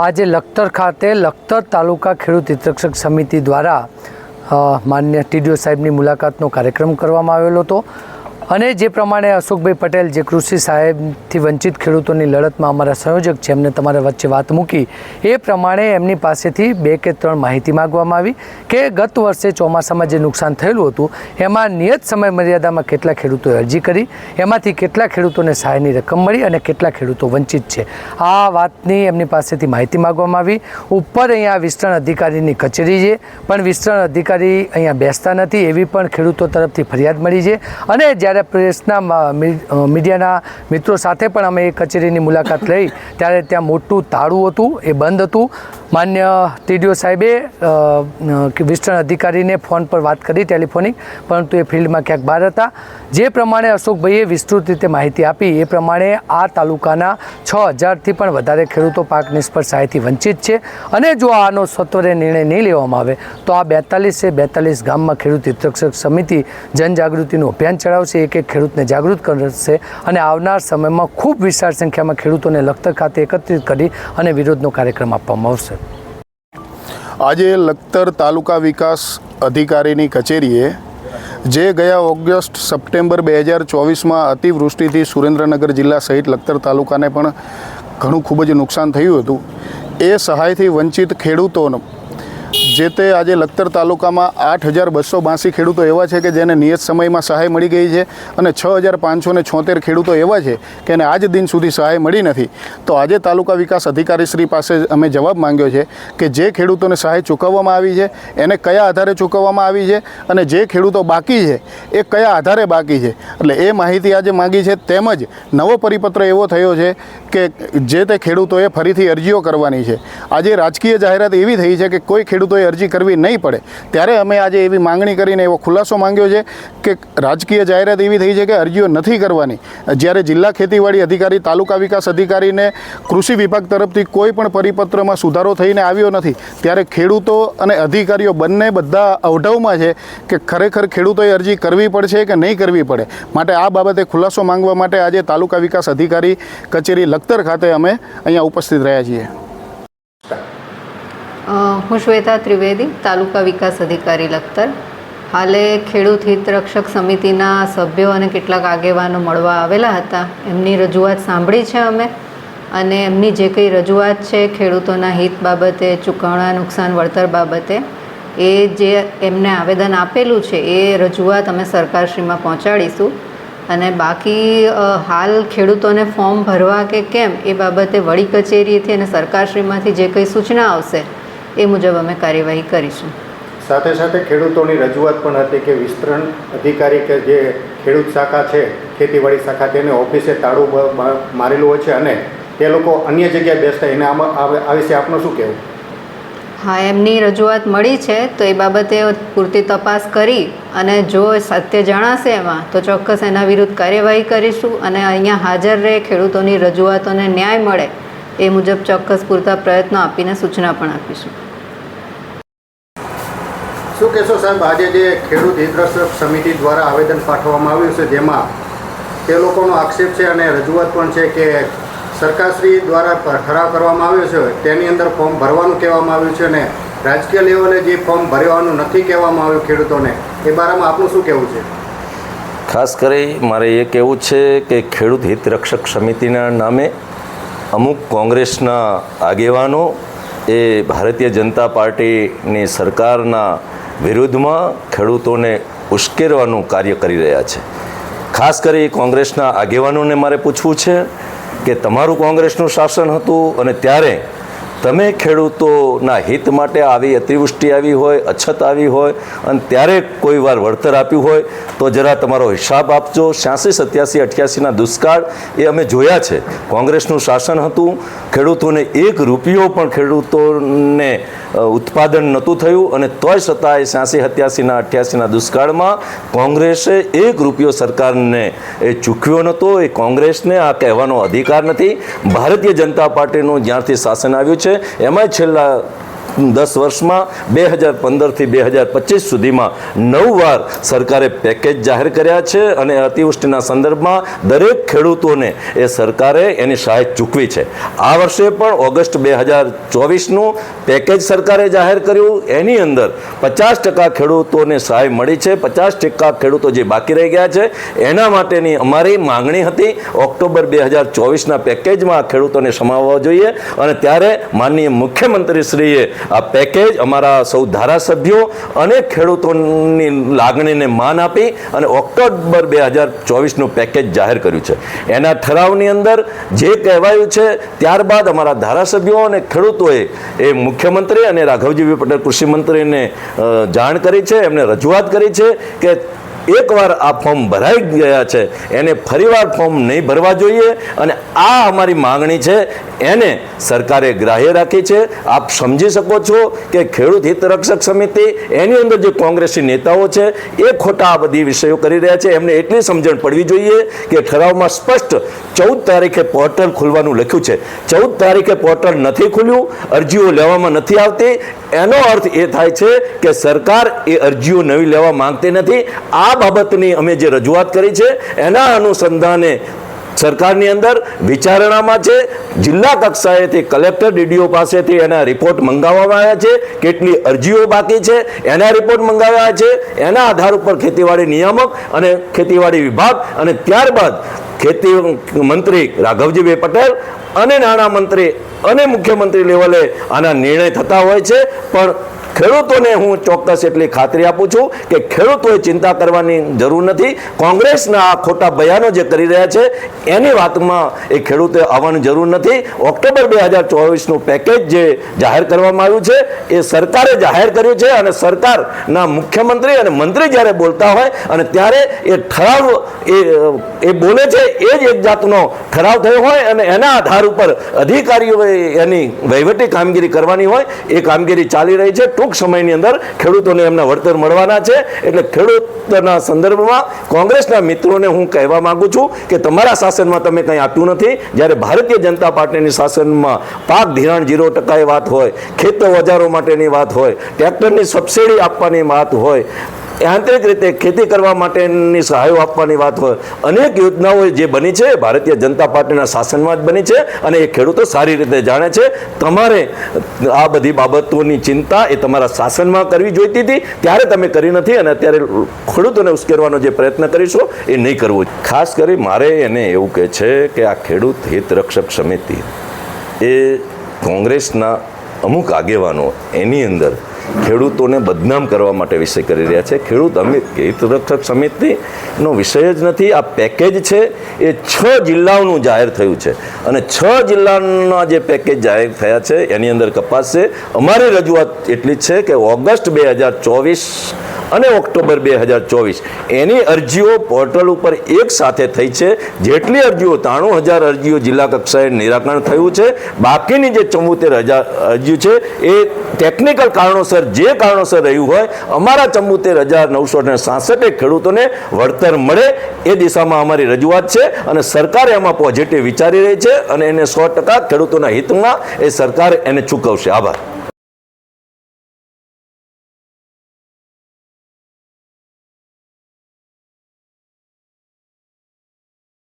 આજે લખતર ખાતે લખતર તાલુકા ખેડૂત હિતરક્ષક સમિતિ દ્વારા માન્ય ટીડીઓ સાહેબની મુલાકાતનો કાર્યક્રમ કરવામાં આવેલો હતો. અને જે પ્રમાણે અશોકભાઈ પટેલ, જે કૃષિ સાહેબથી વંચિત ખેડૂતોની લડતમાં અમારા સંયોજક છે, એમને તમારા વચ્ચે વાત મૂકી, એ પ્રમાણે એમની પાસેથી બે કે ત્રણ માહિતી માગવામાં આવી કે ગત વર્ષે ચોમાસામાં જે નુકસાન થયેલું હતું, એમાં નિયત સમય મર્યાદામાં કેટલા ખેડૂતોએ અરજી કરી, એમાંથી કેટલા ખેડૂતોને સહાયની રકમ મળી અને કેટલા ખેડૂતો વંચિત છે. આ વાતની એમની પાસેથી માહિતી માગવામાં આવી. ઉપર અહીંયા વિસ્તરણ અધિકારીની કચેરી છે, પણ વિસ્તરણ અધિકારી અહીંયા બેસતા નથી, એવી પણ ખેડૂતો તરફથી ફરિયાદ મળી છે. અને જ્યારે પ્રેસના મી- અ, મીડિયાના મિત્રો સાથે પણ અમે એ કચેરીની મુલાકાત લઈ ત્યારે ત્યાં મોટું તાળું હતું એ બંધ હતું. માન્ય ટીડીઓ સાહેબે વિસ્તરણ અધિકારીને ફોન પર વાત કરી ટેલિફોનિક, પરંતુ એ ફિલ્ડમાં ક્યાંક બહાર હતા. જે પ્રમાણે અશોકભાઈએ વિસ્તૃત રીતે માહિતી આપી, એ પ્રમાણે આ તાલુકાના છ હજારથી પણ વધારે ખેડૂતો પાક નિષ્ફળ સહાયથી વંચિત છે. અને જો આનો સત્વરે નિર્ણય નહીં લેવામાં આવે, તો આ બેતાલીસે બેતાલીસ ગામમાં ખેડૂત હિતરક્ષક સમિતિ જનજાગૃતિનું અભિયાન ચલાવશે. એક એક ખેડૂતને જાગૃત કરશે અને આવનાર સમયમાં ખૂબ વિશાળ સંખ્યામાં ખેડૂતોને લખતર ખાતે એકત્રિત કરી અને વિરોધનો કાર્યક્રમ આપવામાં આવશે. આજે લખતર તાલુકા વિકાસ અધિકારીની કચેરીએ, જે ગયા ઓગસ્ટ સપ્ટેમ્બર બે હજાર ચોવીસમાં અતિવૃષ્ટિથી સુરેન્દ્રનગર જિલ્લા સહિત લખતર તાલુકાને પણ ઘણું ખૂબ જ નુકસાન થયું હતું. એ સહાયથી વંચિત ખેડૂતોનો જે તે આજે લખતર તાલુકામાં આઠ હજાર બસો બાંસી ખેડૂતો એવા છે કે જેને નિયત સમયમાં સહાય મળી ગઈ છે અને છ હજાર પાંચસો ને છોતેર ખેડૂતો એવા છે કે એને આજ દિન સુધી સહાય મળી નથી. તો આજે તાલુકા વિકાસ અધિકારી શ્રી પાસે અમે જવાબ માંગ્યો છે કે જે ખેડૂતોને સહાય ચૂકવવામાં આવી છે, એને કયા આધારે ચૂકવવામાં આવી છે અને જે ખેડૂતો બાકી છે, એ કયા આધારે બાકી છે? એટલે એ માહિતી આજે માંગી છે. તેમજ નવો પરિપત્ર એવો થયો છે કે જે તે ખેડૂતોએ ફરીથી અરજીઓ કરવાની છે. આજે રાજકીય જાહેરાત એવી થઈ છે કે કોઈ ખેડૂતોએ અરજી કરવી નહીં પડે. ત્યારે અમે આજે એવી માંગણી કરીને એવો ખુલાસો માંગ્યો છે કે રાજકીય જાહેરાત એવી થઈ છે કે અરજીઓ નથી કરવાની. જ્યારે જિલ્લા ખેતીવાડી અધિકારી, તાલુકા વિકાસ અધિકારીને કૃષિ વિભાગ તરફથી કોઈ પણ પરિપત્રમાં સુધારો થઈને આવ્યો નથી, ત્યારે ખેડૂતો અને અધિકારીઓ બંને બધા અવઢવમાં છે કે ખરેખર ખેડૂતોએ અરજી કરવી પડશે કે નહીં કરવી પડે. માટે આ બાબતે ખુલાસો માંગવા માટે આજે તાલુકા વિકાસ અધિકારી કચેરી લખતર ખાતે અમે અહીંયા ઉપસ્થિત રહ્યા છીએ. હું શ્વેતા ત્રિવેદી, તાલુકા વિકાસ અધિકારી લખતર. હાલે ખેડૂત હિત રક્ષક સમિતિના સભ્યો અને કેટલાક આગેવાનો મળવા આવેલા હતા. એમની રજૂઆત સાંભળી છે અમે અને એમની જે કંઈ રજૂઆત છે ખેડૂતોના હિત બાબતે, ચૂકવણા, નુકસાન, વળતર બાબતે, એ જે એમને આવેદન આપેલું છે, એ રજૂઆત અમે સરકારશ્રીમાં પહોંચાડીશું. અને બાકી હાલ ખેડૂતોને ફોર્મ ભરવા કે કેમ એ બાબતે વડી કચેરીથી અને સરકારશ્રીમાંથી જે કંઈ સૂચના આવશે એ મુજબ અમે કાર્યવાહી કરીશું. સાથે સાથે ખેડૂતોની રજૂઆત પણ હતી કે વિસ્તરણ અધિકારી કે જે ખેડૂત શાખા છે ખેતીવાડી શાખા તેને ઓફિસે તાળું મારેલું હોય છે અને તે લોકો અન્ય જગ્યાએ બેસતા એને આમાં આ વિશે આપનું શું કહેવું? હા એમની રજૂઆત મળી છે તો એ બાબતે પૂરતી તપાસ કરી અને જો સત્ય જણાશે એમાં તો ચોક્કસ એના વિરુદ્ધ કાર્યવાહી કરીશું અને અહીંયા હાજર રહે ખેડૂતોની રજૂઆતોને ન્યાય મળે એ મુજબ ચોક્કસ પૂરતા પ્રયત્નો આપીને સૂચના પણ આપીશું. શું કહેશો સાહેબ? આજે જે ખેડૂત હિતરક્ષક સમિતિ દ્વારા આવેદન પાઠવવામાં આવ્યું છે, જેમાં તે લોકોનો આક્ષેપ છે અને રજૂઆત પણ છે કે સરકારશ્રી દ્વારા ઠરાવ કરવામાં આવ્યો છે. તેની અંદર ફોર્મ ભરવાનું કહેવામાં આવ્યું છે અને રાજકીય લેવલે જે ફોર્મ ભરવાનું નથી કહેવામાં આવ્યું ખેડૂતોને, એ બારામાં આપનું શું કહેવું છે? ખાસ કરી મારે એ કહેવું છે કે ખેડૂત હિતરક્ષક સમિતિના નામે અમુક કોંગ્રેસના આગેવાનો એ ભારતીય જનતા પાર્ટીની સરકારના વિરુદ્ધમાં ખેડૂતોને ઉશ્કેરવાનું કાર્ય કરી રહ્યા છે. ખાસ કરી કોંગ્રેસના આગેવાનોને મારે પૂછવું છે કે તમારું કોંગ્રેસનું શાસન હતું અને ત્યારે તમે ખેડૂતોના હિત માટે આવી અતિવૃષ્ટિ આવી હોય, અછત આવી હોય અને ત્યારે કોઈ વાર વળતર આપ્યું હોય, તો જરા તમારો હિસાબ આપજો. છ્યાસી, સત્યાસી, અઠ્યાસીના દુષ્કાળ એ અમે જોયા છે. કોંગ્રેસનું શાસન હતું. ખેડૂતોને એક રૂપિયો પણ ખેડૂતોને ઉત્પાદન નહોતું થયું અને તોય છતાંય છ્યાસી, સત્યાસીના, અઠ્યાસીના દુષ્કાળમાં કોંગ્રેસે એક રૂપિયો સરકારને એ ચૂકવ્યો નહોતો. એ કોંગ્રેસને આ કહેવાનો અધિકાર નથી. ભારતીય જનતા પાર્ટીનું જ્યારથી શાસન આવ્યું છે, એમાંય છેલ્લા દસ વર્ષમાં બે હજાર પંદરથી બે હજાર પચીસ સુધીમાં નવ વાર સરકારે પેકેજ જાહેર કર્યા છે અને અતિવૃષ્ટિના સંદર્ભમાં દરેક ખેડૂતોને એ સરકારે એની સહાય ચૂકવી છે. આ વર્ષે પણ ઓગસ્ટ બે હજાર ચોવીસનું પેકેજ સરકારે જાહેર કર્યું. એની અંદર પચાસ ટકા ખેડૂતોને સહાય મળી છે. પચાસ ટકા ખેડૂતો જે બાકી રહી ગયા છે, એના માટેની અમારી માંગણી હતી. ઓક્ટોબર બે હજાર ચોવીસના પેકેજમાં ખેડૂતોને સમાવવા જોઈએ અને ત્યારે માનનીય મુખ્યમંત્રીશ્રીએ આ પેકેજ અમારા સૌ ધારાસભ્યો અને ખેડૂતોની લાગણીને માન આપી અને ઓક્ટોબર બે હજાર ચોવીસનું પેકેજ જાહેર કર્યું છે. એના ઠરાવની અંદર જે કહેવાયું છે, ત્યારબાદ અમારા ધારાસભ્યો અને ખેડૂતોએ એ મુખ્યમંત્રી અને રાઘવજીભાઈ પટેલ કૃષિ મંત્રીને જાણ કરી છે, એમને રજૂઆત કરી છે કે એકવાર આ ફોર્મ ભરાઈ ગયા છે, એને ફરીવાર ફોર્મ નહીં ભરવા જોઈએ અને આ અમારી માંગણી છે. એને સરકારે ગ્રાહ્ય રાખી છે. આપ સમજી શકો છો કે ખેડૂત હિત રક્ષક સમિતિ, એની અંદર જે કોંગ્રેસી નેતાઓ છે, એ ખોટા આ બધી વિષયો કરી રહ્યા છે. એમને એટલી સમજણ પડવી જોઈએ કે ઠરાવમાં સ્પષ્ટ ચૌદ તારીખે પોર્ટલ ખુલવાનું લખ્યું છે. ચૌદ તારીખે પોર્ટલ નથી ખુલ્યું, અરજીઓ લેવામાં નથી આવતી. એનો અર્થ એ થાય છે કે સરકાર એ અરજીઓ નવી લેવા માંગતી નથી. આ બાબતની અમે જે રજૂઆત કરી છે, એના અનુસંધાને સરકારની અંદર વિચારણામાં છે જિલ્લા કક્ષાએથી કલેક્ટર ડીડીઓ પાસેથી એના રિપોર્ટ મંગાવવામાં આવ્યા છે, કેટલી અરજીઓ બાકી છે, એના રિપોર્ટ મંગાવ્યા છે, એના આધાર ઉપર ખેતીવાડી નિયામક અને ખેતીવાડી વિભાગ અને ત્યારબાદ ખેતી મંત્રી રાઘવજીભાઈ પટેલ અને નાણાં મંત્રી અને મુખ્યમંત્રી લેવલે આના નિર્ણય થતા હોય છે. પણ ખેડૂતોને હું ચોક્કસ એટલી ખાતરી આપું છું કે ખેડૂતોએ ચિંતા કરવાની જરૂર નથી. કોંગ્રેસના આ ખોટા બયાનો જે કરી રહ્યા છે, એની વાતમાં એ ખેડૂતે આવવાની જરૂર નથી. ઓક્ટોબર બે હજાર ચોવીસનું પેકેજ જે જાહેર કરવામાં આવ્યું છે, એ સરકારે જાહેર કર્યું છે અને સરકારના મુખ્યમંત્રી અને મંત્રી જ્યારે બોલતા હોય અને ત્યારે એ ઠરાવ, એ એ બોલે છે, એ જ એક જાતનો ઠરાવ થયો હોય અને એના આધાર ઉપર અધિકારીઓએ એની વહીવટી કામગીરી કરવાની હોય. એ કામગીરી ચાલી રહી છે. ટૂંક સમયની અંદર ખેડૂતોને એમના વળતર મળવાના છે. એટલે ખેડૂતના સંદર્ભમાં કોંગ્રેસના મિત્રોને હું કહેવા માંગુ છું કે તમારા શાસનમાં તમે કંઈ આપ્યું નથી. જ્યારે ભારતીય જનતા પાર્ટીની શાસનમાં પાક ધિરાણ ઝીરો ટકાએ વાત હોય ખેતો ઓજારો માટેની વાત હોય, ટ્રેક્ટરની સબસિડી આપવાની વાત હોય આંતરિક રીતે ખેતી કરવા માટેની સહાયો આપવાની વાત હોય. અનેક યોજનાઓ જે બની છે, ભારતીય જનતા પાર્ટીના શાસનમાં જ બની છે અને એ ખેડૂતો સારી રીતે જાણે છે. તમારે આ બધી બાબતોની ચિંતા એ તમારા શાસનમાં કરવી જોઈતી હતી. ત્યારે તમે કરી નથી અને અત્યારે ખેડૂતોને ઉશ્કેરવાનો જે પ્રયત્ન કરીશું એ નહીં કરવો ખાસ કરી મારે એને એવું કહે છે કે આ ખેડૂત હિત રક્ષક સમિતિ એ કોંગ્રેસના અમુક આગેવાનો એની અંદર ખેડૂતોને બદનામ કરવા માટે વિષય કરી રહ્યા છે. ખેડૂત અમિત હિત રક્ષક સમિતિનો વિષય જ નથી. આ પેકેજ છે, એ છ જિલ્લાઓનું જાહેર થયું છે. અને છ જિલ્લાના જે પેકેજ જાહેર થયા છે, એની અંદર કપાસ છે. અમારી રજૂઆત એટલી જ છે કે ઓગસ્ટ બે હજાર ચોવીસ અને ઓક્ટોબર બે હજાર ચોવીસ. એની અરજીઓ પોર્ટલ ઉપર એક સાથે થઈ છે. જેટલી અરજીઓ, ત્રાણું હજાર અરજીઓ જિલ્લા કક્ષાએ નિરાકરણ થયું છે. બાકીની જે ચુમ્મોતેર હજાર અરજીઓ છે, એ ટેકનિકલ કારણોસર, જે કારણોસર રહ્યું હોય, અમારા ચુમ્મોતેર હજાર નવસો ને સાસઠે ખેડૂતોને વળતર મળે એ દિશામાં અમારી રજૂઆત છે અને સરકાર એમાં પોઝિટિવ વિચારી રહી છે અને એને સો ટકા ખેડૂતોના હિતમાં એ સરકાર એને ચૂકવશે. આભાર.